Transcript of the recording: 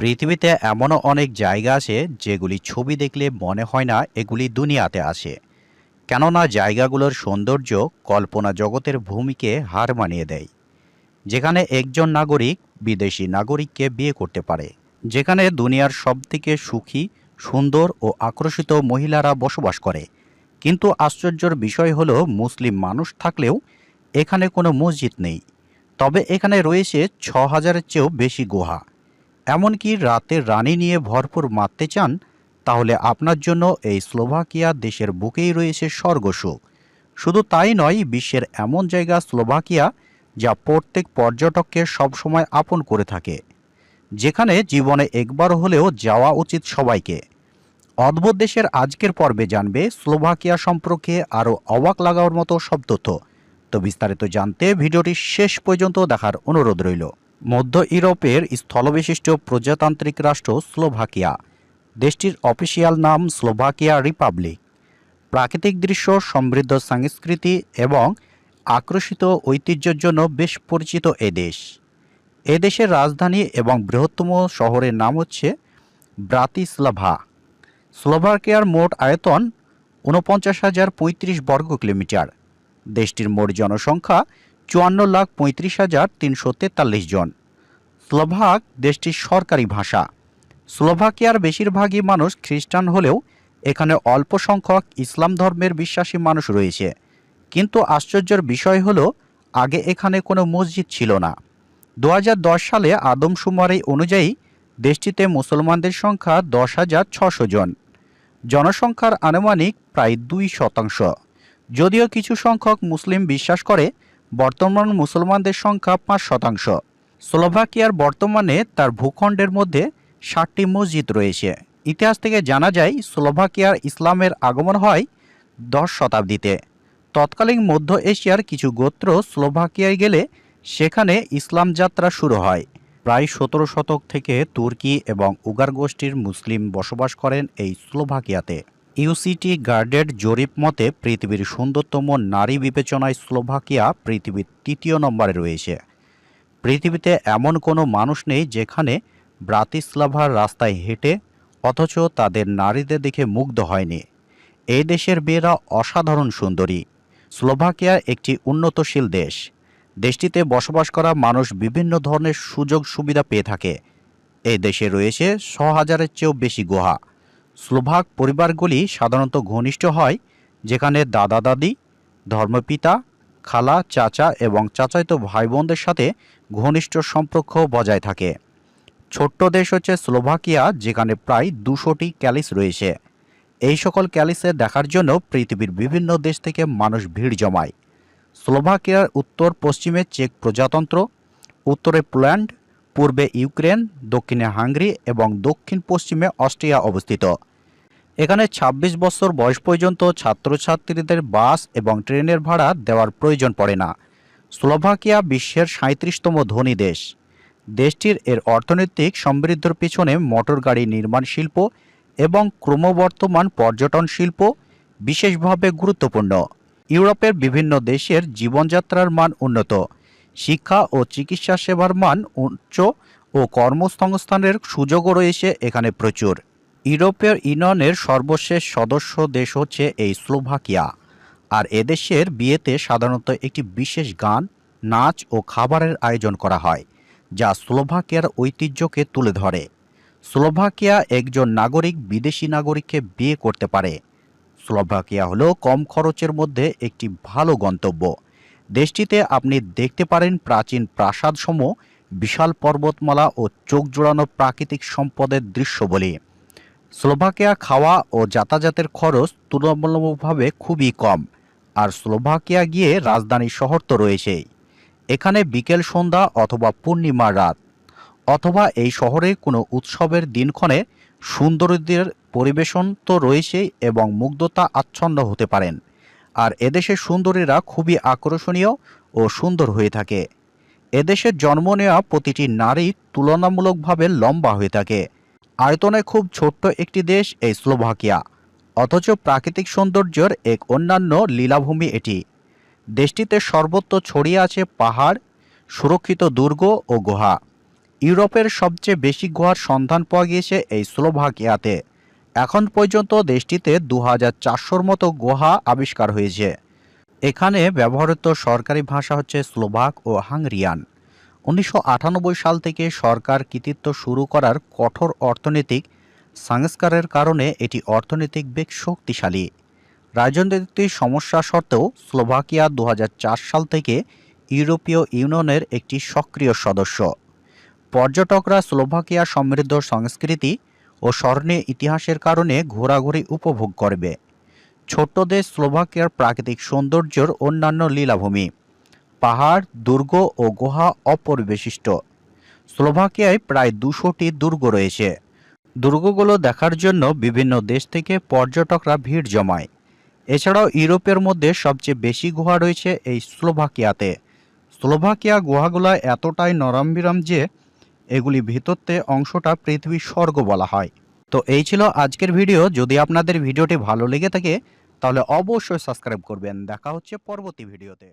পৃথিবীতে এমনও অনেক জায়গা আছে যেগুলি ছবি দেখলে মনে হয় না এগুলি দুনিয়াতে আসে কেননা জায়গাগুলোর সৌন্দর্য কল্পনা জগতের ভূমিকে হার মানিয়ে দেয়। যেখানে একজন নাগরিক বিদেশি নাগরিককে বিয়ে করতে পারে, যেখানে দুনিয়ার সবথেকে সুখী, সুন্দর ও আকর্ষিত মহিলারা বসবাস করে। কিন্তু আশ্চর্যের বিষয় হল, মুসলিম মানুষ থাকলেও এখানে কোনো মসজিদ নেই। তবে এখানে রয়েছে ছ হাজারের চেয়েও বেশি গুহা। এমনকি রাতের রানী নিয়ে ভরপুর মারতে চান, তাহলে আপনার জন্য এই স্লোভাকিয়া দেশের বুকেই রয়েছে স্বর্গসুখ। শুধু তাই নয়, বিশ্বের এমন জায়গা স্লোভাকিয়া যা প্রত্যেক পর্যটককে সবসময় আপন করে থাকে, যেখানে জীবনে একবার হলেও যাওয়া উচিত সবাইকে। অদ্ভুত দেশের আজকের পর্বে জানবে স্লোভাকিয়া সম্পর্কে আরও অবাক লাগার মতো সব তথ্য। তো বিস্তারিত জানতে ভিডিওটি শেষ পর্যন্ত দেখার অনুরোধ রইল। মধ্য ইউরোপের স্থলবিশিষ্ট প্রজাতান্ত্রিক রাষ্ট্র স্লোভাকিয়া। দেশটির অফিসিয়াল নাম স্লোভাকিয়া রিপাবলিক। প্রাকৃতিক দৃশ্য, সমৃদ্ধ সংস্কৃতি এবং আকর্ষিত ঐতিহ্যের জন্য বেশ পরিচিত এ দেশ। এ দেশের রাজধানী এবং বৃহত্তম শহরের নাম হচ্ছে ব্রাতিস্লাভা। স্লোভাকিয়ার মোট আয়তন ঊনপঞ্চাশ হাজার পঁয়ত্রিশ বর্গ কিলোমিটার। দেশটির মোট জনসংখ্যা চুয়ান্ন লাখ পঁয়ত্রিশ হাজার তিনশো তেতাল্লিশ জন। স্লোভাক দেশটির সরকারি ভাষা। স্লোভাকিয়ার বেশিরভাগই মানুষ খ্রিস্টান হলেও এখানে অল্প সংখ্যক ইসলাম ধর্মের বিশ্বাসী মানুষ রয়েছে। কিন্তু আশ্চর্যের বিষয় হল, আগে এখানে কোনো মসজিদ ছিল না। দু হাজার দশ সালে আদম আদমশুমারি অনুযায়ী দেশটিতে মুসলমানদের সংখ্যা দশ হাজার ছশো জন। জনসংখ্যার আনুমানিক প্রায় দুই শতাংশ। যদিও কিছু সংখ্যক মুসলিম বিশ্বাস করে বর্তমান মুসলমানদের সংখ্যা পাঁচ শতাংশ। স্লোভাকিয়ার বর্তমানে তার ভূখণ্ডের মধ্যে ষাটটি মসজিদ রয়েছে। ইতিহাস থেকে জানা যায়, স্লোভাকিয়ার ইসলামের আগমন হয় দশ শতাব্দীতে। তৎকালীন মধ্য এশিয়ার কিছু গোত্র স্লোভাকিয়ায় গেলে সেখানে ইসলাম যাত্রা শুরু হয়। প্রায় সতেরো শতক থেকে তুর্কি এবং উগার গোষ্ঠীর মুসলিম বসবাস করেন এই স্লোভাকিয়াতে। ইউসিটি গার্ডের জরিপ মতে, পৃথিবীর সুন্দরতম নারী বিবেচনায় স্লোভাকিয়া পৃথিবীর তৃতীয় নম্বরে রয়েছে। পৃথিবীতে এমন কোনো মানুষ নেই যেখানে ব্রাতিস্লাভার রাস্তায় হেঁটে, অথচ তাদের নারীদের দেখে মুগ্ধ হয়নি। এই দেশের মেয়েরা অসাধারণ সুন্দরী। স্লোভাকিয়া একটি উন্নতশীল দেশ। দেশটিতে বসবাস করা মানুষ বিভিন্ন ধরনের সুযোগ সুবিধা পেয়ে থাকে। এই দেশে রয়েছে ছ হাজারের চেয়েও বেশি গুহা। স্লোভাক পরিবারগুলি সাধারণত ঘনিষ্ঠ হয়, যেখানে দাদা দাদি, ধর্মপিতা, খালা, চাচা এবং চাচাইতো ভাই বোনদের সাথে ঘনিষ্ঠ সম্পর্ক বজায় থাকে। ছোট্ট দেশ হচ্ছে স্লোভাকিয়া, যেখানে প্রায় দুশোটি ক্যালিস রয়েছে। এই সকল ক্যালিসে দেখার জন্য পৃথিবীর বিভিন্ন দেশ থেকে মানুষ ভিড় জমায়। স্লোভাকিয়ার উত্তর পশ্চিমে চেক প্রজাতন্ত্র, উত্তরে পোল্যান্ড পূর্বে ইউক্রেন, দক্ষিণে হাঙ্গরি এবং দক্ষিণ পশ্চিমে অস্ট্রিয়া অবস্থিত। এখানে ২৬ বছর বয়স পর্যন্ত ছাত্রছাত্রীদের বাস এবং ট্রেনের ভাড়া দেওয়ার প্রয়োজন পড়ে না। স্লোভাকিয়া বিশ্বের সাঁত্রিশতম ধনী দেশ। দেশটির এর অর্থনৈতিক সমৃদ্ধির পিছনে মোটর গাড়ি নির্মাণ শিল্প এবং ক্রমবর্তমান পর্যটন শিল্প বিশেষভাবে গুরুত্বপূর্ণ। ইউরোপের বিভিন্ন দেশের জীবনযাত্রার মান উন্নত। শিক্ষা ও চিকিৎসা সেবার মান উচ্চ ও কর্মসংস্থানের সুযোগও রয়েছে এখানে প্রচুর। ইউরোপীয় ইউনিয়নের সর্বশেষ সদস্য দেশ হচ্ছে এই স্লোভাকিয়া। আর এদেশের বিয়েতে সাধারণত একটি বিশেষ গান, নাচ ও খাবারের আয়োজন করা হয়, যা স্লোভাকিয়ার ঐতিহ্যকে তুলে ধরে। স্লোভাকিয়া একজন নাগরিক বিদেশি নাগরিককে বিয়ে করতে পারে। স্লোভাকিয়া হলো কম খরচের মধ্যে একটি ভালো গন্তব্য। দেশটিতে আপনি দেখতে পারেন প্রাচীন প্রাসাদসমূহ, বিশাল পর্বতমালা ও চোখ জোড়ানো প্রাকৃতিক সম্পদের দৃশ্য বলি। স্লোভাকিয়া খাওয়া ও যাতায়াতের খরচ তুলনামূলকভাবে খুবই কম, আর স্লোভাকিয়া গিয়ে রাজধানী শহর তো রয়েছেই। এখানে বিকেল সন্ধ্যা অথবা পূর্ণিমার রাত, অথবা এই শহরে কোনো উৎসবের দিনক্ষণে সুন্দরীদের পরিবেশন তো রয়েছেই এবং মুগ্ধতা আচ্ছন্ন হতে পারেন। আর এদেশের সুন্দরীরা খুবই আকর্ষণীয় ও সুন্দর হয়ে থাকে। এদেশের জন্ম নেওয়া প্রতিটি নারী তুলনামূলকভাবে লম্বা হয়ে থাকে। আয়তনে খুব ছোট্ট একটি দেশ এই স্লোভাকিয়া। অথচ প্রাকৃতিক সৌন্দর্যের এক অন্যান্য লীলাভূমি এটি। দেশটিতে সর্বত্র ছড়িয়ে আছে পাহাড়, সুরক্ষিত দুর্গ ও গুহা। ইউরোপের সবচেয়ে বেশি গুহার সন্ধান পাওয়া গিয়েছে এই স্লোভাকিয়াতে। এখন পর্যন্ত দেশটিতে দু হাজার চারশোর মতো গুহা আবিষ্কার হয়েছে। এখানে ব্যবহৃত সরকারি ভাষা হচ্ছে স্লোভাক ও হাঙ্গরিয়ান। উনিশশো সাল থেকে সরকার কৃতিত্ব শুরু করার কঠোর অর্থনৈতিক সংস্কারের কারণে এটি অর্থনৈতিক বেগ শক্তিশালী। রাজনৈতিক সমস্যা সত্ত্বেও স্লোভাকিয়া দু হাজার চার সাল থেকে ইউরোপীয় ইউনিয়নের একটি সক্রিয় সদস্য। পর্যটকরা স্লোভাকিয়া সমৃদ্ধ সংস্কৃতি ও স্বর্ণীয় ইতিহাসের কারণে ঘোরাঘুরি উপভোগ করবে। ছোট্ট দেশ স্লোভাকিয়ার প্রাকৃতিক সৌন্দর্যের অন্যান্য লীলাভূমি। পাহাড়, দুর্গ ও গুহা অপরিবেশিষ্ট। স্লোভাকিয়ায় প্রায় দুশোটি দুর্গ রয়েছে। দুর্গগুলো দেখার জন্য বিভিন্ন দেশ থেকে পর্যটকরা ভিড় জমায়। এছাড়াও ইউরোপের মধ্যে সবচেয়ে বেশি গুহা রয়েছে এই স্লোভাকিয়াতে। স্লোভাকিয়া গুহাগুলো এতটাই নরমবিরম যে এগুলি ভিতরতে অংশটা পৃথিবীর স্বর্গ বলা হয়। তো এই ছিল আজকের ভিডিও। যদি আপনাদের ভিডিওটি ভালো লেগে থাকে, তাহলে অবশ্যই সাবস্ক্রাইব করবেন। দেখা হচ্ছে পরবর্তী ভিডিওতে।